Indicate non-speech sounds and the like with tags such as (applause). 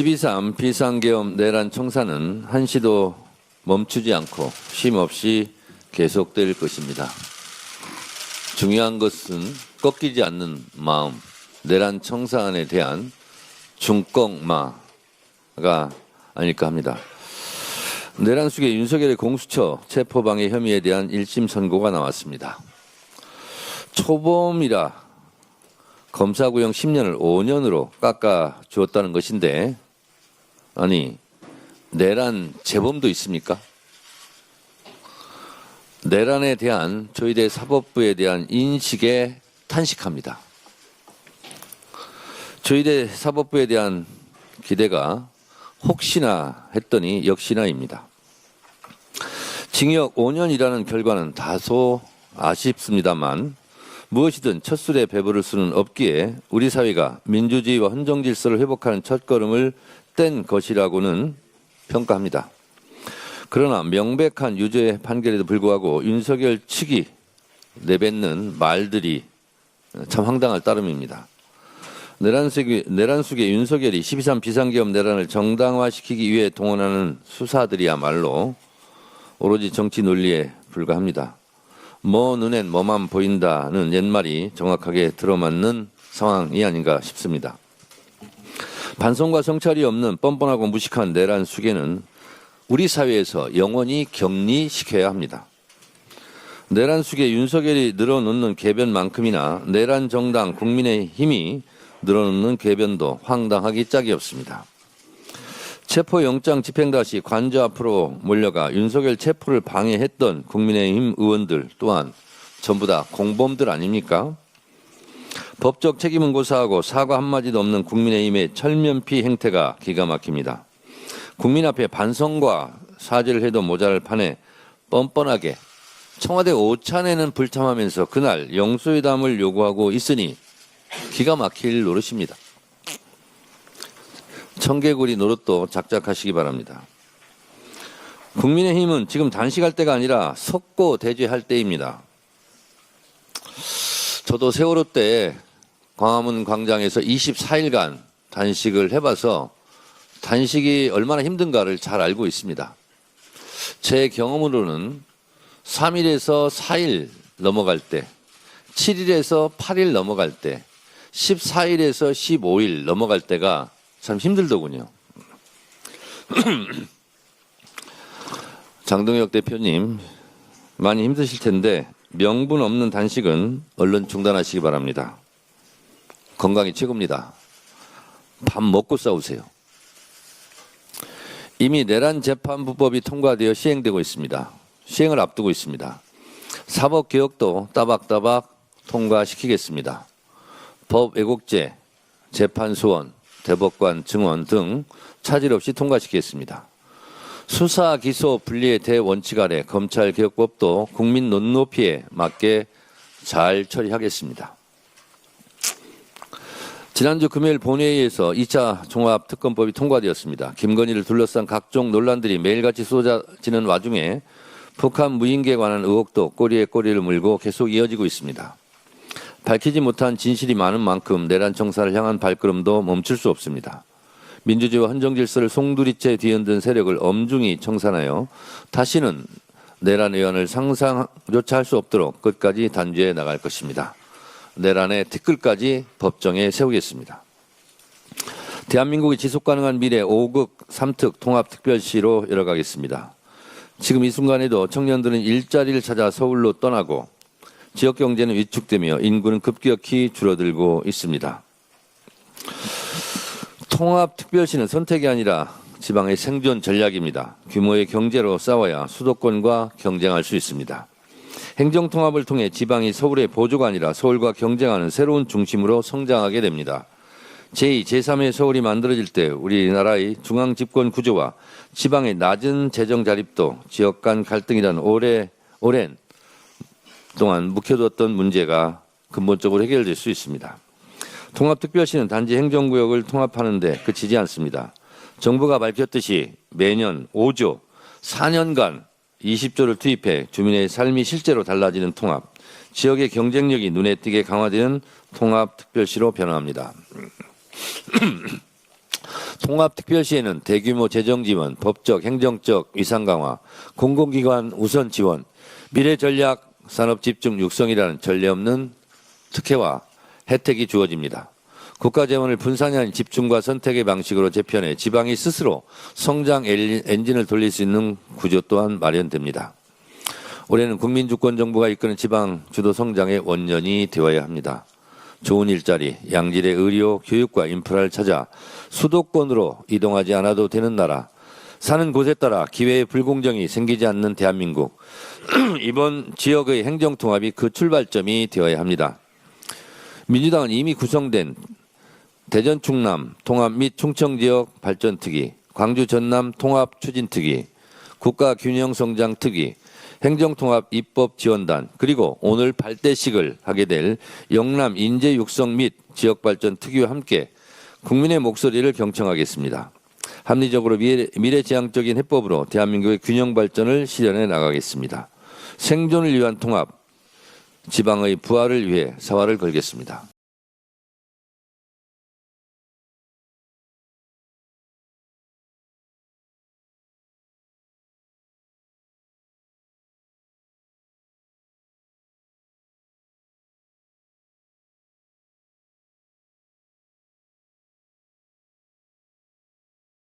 12.3 비상계엄 내란 청사는 한시도 멈추지 않고 쉼없이 계속될 것입니다. 중요한 것은 꺾이지 않는 마음, 내란 청사안에 대한 중꺾마가 아닐까 합니다. 내란 속에 윤석열의 공수처 체포방해 혐의에 대한 1심 선고가 나왔습니다. 초범이라 검사 구형 10년을 5년으로 깎아 주었다는 것인데 아니 내란 재범도 있습니까? 내란에 대한 저희대 사법부에 대한 인식에 탄식합니다. 저희대 사법부에 대한 기대가 혹시나 했더니 역시나입니다. 징역 5년이라는 결과는 다소 아쉽습니다만 무엇이든 첫술에 배부를 수는 없기에 우리 사회가 민주주의와 헌정 질서를 회복하는 첫걸음을 뗀 것이라고는 평가합니다. 그러나 명백한 유죄 판결에도 불구하고 윤석열 측이 내뱉는 말들이 참 황당할 따름입니다. 내란 속에, 내란 속에 윤석열이 12.3 비상계엄 내란을 정당화시키기 위해 동원하는 수사들이야말로 오로지 정치 논리에 불과합니다. 뭐 눈엔 뭐만 보인다는 옛말이 정확하게 들어맞는 상황이 아닌가 싶습니다. 반성과 성찰이 없는 뻔뻔하고 무식한 내란 수계는 우리 사회에서 영원히 격리시켜야 합니다. 내란 속에 윤석열이 늘어놓는 개변만큼이나 내란 정당 국민의 힘이 늘어놓는 개변도 황당하기 짝이 없습니다. 체포영장 집행 다 시 관저 앞으로 몰려가 윤석열 체포를 방해했던 국민의힘 의원들 또한 전부 다 공범들 아닙니까? 법적 책임은 고사하고 사과 한마디도 없는 국민의힘의 철면피 행태가 기가 막힙니다. 국민 앞에 반성과 사죄를 해도 모자랄 판에 뻔뻔하게 청와대 오찬에는 불참하면서 그날 영수회담을 요구하고 있으니 기가 막힐 노릇입니다. 청개구리 노릇도 작작하시기 바랍니다. 국민의힘은 지금 단식할 때가 아니라 석고 대죄할 때입니다. 저도 세월호 때 광화문 광장에서 24일간 단식을 해봐서 단식이 얼마나 힘든가를 잘 알고 있습니다. 제 경험으로는 3일에서 4일 넘어갈 때, 7일에서 8일 넘어갈 때, 14일에서 15일 넘어갈 때가 참 힘들더군요. (clears throat) 장동혁 대표님 많이 힘드실 텐데 명분 없는 단식은 얼른 중단하시기 바랍니다. 건강이 최고입니다. 밥 먹고 싸우세요. 이미 내란 재판부법이 통과되어 시행되고 있습니다. 시행을 앞두고 있습니다. 사법 개혁도 따박따박 통과시키겠습니다. 법 왜곡죄, 재판 소원, 대법관 증언 등 차질 없이 통과시키겠습니다. 수사 기소 분리의 대원칙 아래 검찰 개혁법도 국민 눈높이에 맞게 잘 처리하겠습니다. 지난주 금요일 본회의에서 2차 종합특검법이 통과되었습니다. 김건희를 둘러싼 각종 논란들이 매일같이 쏟아지는 와중에 북한 무인기에 관한 의혹도 꼬리에 꼬리를 물고 계속 이어지고 있습니다. 밝히지 못한 진실이 많은 만큼 내란 청사를 향한 발걸음도 멈출 수 없습니다. 민주주의와 헌정 질서를 송두리째 뒤흔든 세력을 엄중히 청산하여 다시는 내란 의원을 상상조차 할 수 없도록 끝까지 단죄해 나갈 것입니다. 내란의 티끌까지 법정에 세우겠습니다. 대한민국이 지속 가능한 미래 5극 3특 통합특별시로 열어가겠습니다. 지금 이 순간에도 청년들은 일자리를 찾아 서울로 떠나고 지역 경제는 위축되며 인구는 급격히 줄어들고 있습니다. 통합특별시는 선택이 아니라 지방의 생존 전략입니다. 규모의 경제로 싸워야 수도권과 경쟁할 수 있습니다. 행정통합을 통해 지방이 서울의 보조가 아니라 서울과 경쟁하는 새로운 중심으로 성장하게 됩니다. 제2, 제3의 서울이 만들어질 때 우리나라의 중앙 집권 구조와 지방의 낮은 재정 자립도 지역 간 갈등이란 오래, 오랜 동안 묵혀뒀던 문제가 근본적으로 해결될 수 있습니다. 통합특별시는 단지 행정구역을 통합하는데 그치지 않습니다. 정부가 밝혔듯이 매년 5조, 4년간 20조를 투입해 주민의 삶이 실제로 달라지는 통합, 지역의 경쟁력이 눈에 띄게 강화되는 통합특별시로 변화합니다. (clears throat) 통합특별시에는 대규모 재정 지원, 법적, 행정적 위상 강화, 공공기관 우선 지원, 미래 전략 산업 집중 육성이라는 전례 없는 특혜와 혜택이 주어집니다. 국가 재원을 아닌 집중과 선택의 방식으로 재편해 지방이 스스로 성장 엘- 엔진을 돌릴 수 있는 구조 또한 마련됩니다. 올해는 국민주권 정부가 이끄는 지방 주도 성장의 원년이 되어야 합니다. 좋은 일자리, 양질의 의료, 교육과 인프라를 찾아 수도권으로 이동하지 않아도 되는 나라, 사는 곳에 따라 기회의 불공정이 생기지 않는 대한민국. (clears throat) 이번 지역의 행정통합이 그 출발점이 되어야 합니다. 민주당은 이미 구성된 대전 충남 통합 및 충청 지역 발전 특위, 광주 전남 통합 추진 특위, 국가 균형 성장 특위, 행정 통합 입법 지원단, 그리고 오늘 발대식을 하게 될 영남 인재 육성 및 지역 발전 특위와 함께 국민의 목소리를 경청하겠습니다. 합리적으로 미래, 미래지향적인 해법으로 대한민국의 균형 발전을 실현해 나가겠습니다. 생존을 위한 통합, 지방의 부활을 위해 사활을 걸겠습니다.